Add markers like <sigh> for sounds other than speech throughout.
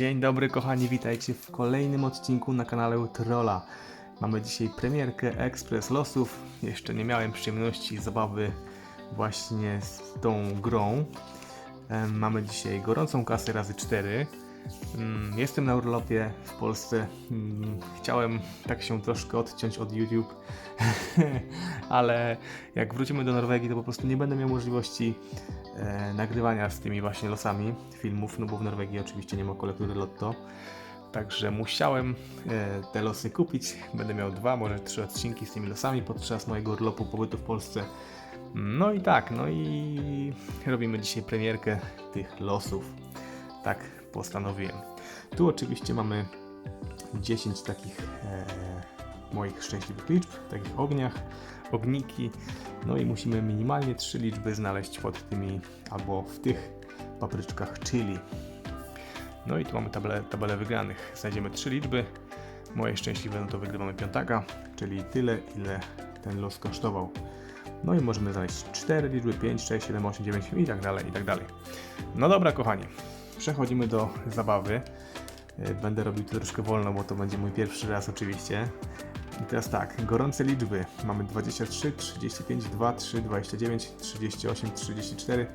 Dzień dobry kochani, witajcie w kolejnym odcinku na kanale Trolla. Mamy dzisiaj premierkę Express Losów. Jeszcze nie miałem przyjemności zabawy właśnie z tą grą. Mamy dzisiaj gorącą kasę razy 4. Mm, Jestem na urlopie w Polsce. Mm, Chciałem tak się troszkę odciąć od YouTube, <laughs> ale jak wrócimy do Norwegii, to po prostu nie będę miał możliwości e, nagrywania z tymi właśnie losami filmów, no bo w Norwegii oczywiście nie ma kolektury Lotto. Także musiałem e, te losy kupić. Będę miał dwa, może trzy odcinki z tymi losami podczas mojego urlopu pobytu w Polsce. No i tak, no i robimy dzisiaj premierkę tych losów. Tak postanowiłem. Tu oczywiście mamy 10 takich e, moich szczęśliwych liczb, takich ogniach, ogniki. No i musimy minimalnie trzy liczby znaleźć pod tymi albo w tych papryczkach chili. No i tu mamy tabelę, tabelę wygranych. Znajdziemy trzy liczby. Moje szczęśliwe, no to wygrywamy piątaka, czyli tyle, ile ten los kosztował. No i możemy znaleźć 4 liczby, 5, 6, 7, 8, 9 i tak dalej, i tak dalej. No dobra, kochani, przechodzimy do zabawy. Y, Będę robił to troszkę wolno, bo to będzie mój pierwszy raz oczywiście. I teraz tak, gorące liczby. Mamy 23, 35, 2, 3, 29, 38, 34,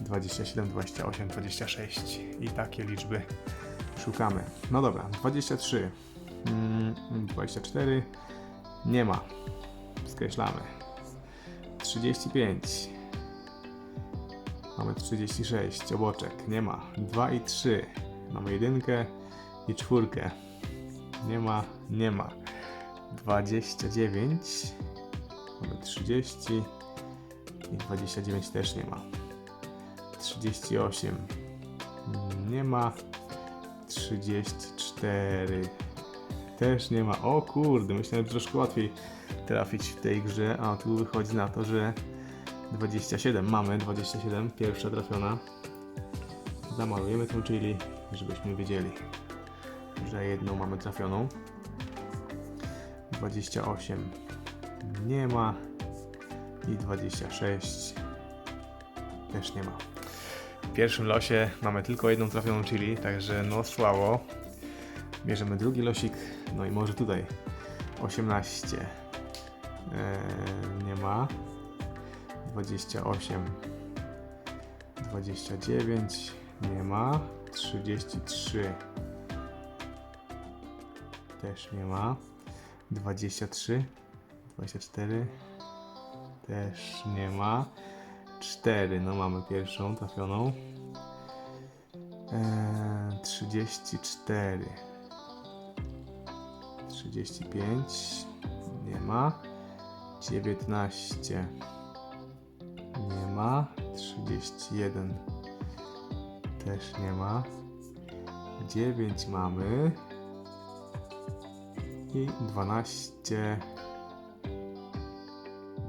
27, 28, 26. I takie liczby szukamy. No dobra, 23, mm, 24, nie ma. Skreślamy. 35. Mamy 36, oboczek, nie ma. 2 i 3. Mamy jedynkę i czwórkę. Nie ma, nie ma. 29. Mamy 30. I 29 też nie ma. 38. Nie ma. 34. Też nie ma. O kurde, myślałem, że troszkę łatwiej trafić w tej grze. A tu wychodzi na to, że 27. Mamy 27. Pierwsza trafiona. Zamalujemy tą czyli, żebyśmy wiedzieli, że jedną mamy trafioną. 28 nie ma i 26 też nie ma. W pierwszym losie mamy tylko jedną trafioną chili, także no słabo. Bierzemy drugi losik, no i może tutaj 18 eee, nie ma. 28 29 nie ma. 33 też nie ma. 23 24 też nie ma. 4 no mamy pierwszą trafioną. Eee, 34 35 nie ma. 19 nie ma. 31 też nie ma. 9 mamy. I 12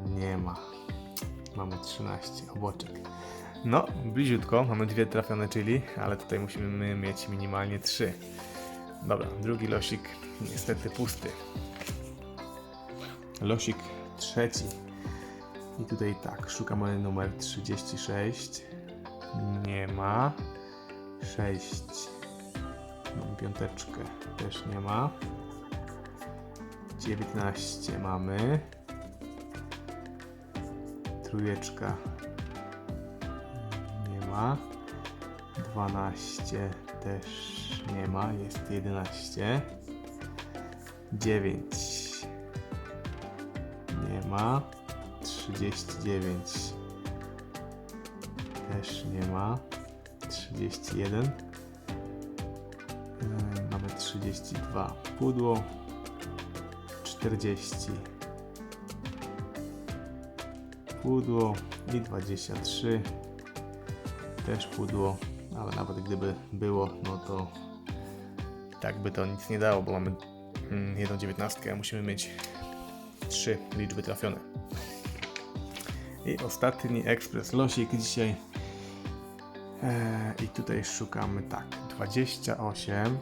nie ma. Mamy 13 oboczek. No, bliziutko. Mamy dwie trafione chili, ale tutaj musimy mieć minimalnie 3. Dobra, drugi losik niestety pusty. Losik trzeci. I tutaj tak, szukamy numer 36. Nie ma. 6. Mam piąteczkę. Też nie ma. 19 mamy. Trójeczka. Nie ma. 12 też nie ma. Jest 11. 9 nie ma. 39 też nie ma. 31 Yy, mamy 32 pudło. 40 pudło i 23 też pudło, ale nawet gdyby było, no to tak by to nic nie dało, bo mamy mm, jedną dziewiętnastkę, musimy mieć trzy liczby trafione. I ostatni ekspres losik dzisiaj. Eee, I tutaj szukamy tak, 28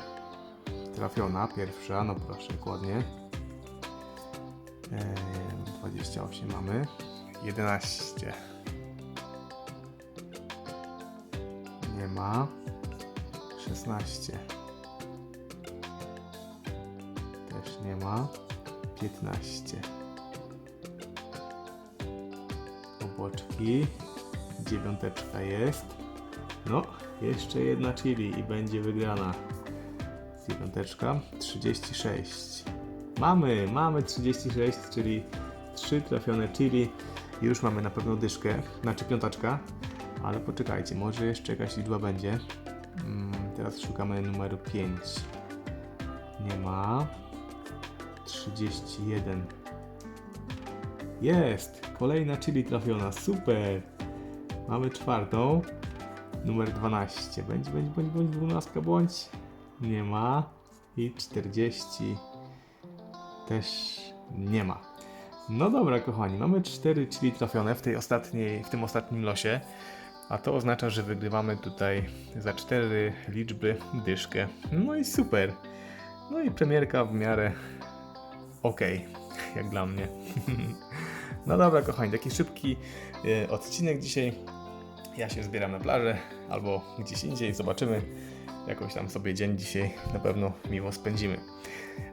trafiona, pierwsza, no proszę, dokładnie. Eee, 28 mamy. 11. Nie ma. 16. Też nie ma. 15. Oboczki. Dziewiąteczka jest. No, jeszcze jedna chili i będzie wygrana. Dziewiąteczka. 36. Mamy, mamy 36, czyli 3 trafione chili. Już mamy na pewno dyszkę, znaczy piątaczka. Ale poczekajcie, może jeszcze jakaś liczba będzie. Mm, teraz szukamy numeru 5. Nie ma. 31. Jest! Kolejna chili trafiona, super! Mamy czwartą. Numer 12. Będzie, będzie, będzie, bądź 12 bądź. Nie ma. I 40. Też nie ma. No dobra, kochani, mamy 4 chili trafione w, tej ostatniej, w tym ostatnim losie. A to oznacza, że wygrywamy tutaj za 4 liczby dyszkę. No i super. No i premierka w miarę ok, <laughs> jak dla mnie. <laughs> no dobra, kochani, taki szybki e, odcinek dzisiaj. Ja się zbieram na plażę albo gdzieś indziej, zobaczymy. Jakoś tam sobie dzień dzisiaj na pewno miło spędzimy.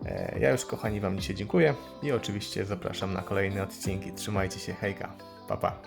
E, Ja już, kochani, Wam dzisiaj dziękuję i oczywiście zapraszam na kolejne odcinki. Trzymajcie się, hejka, pa pa.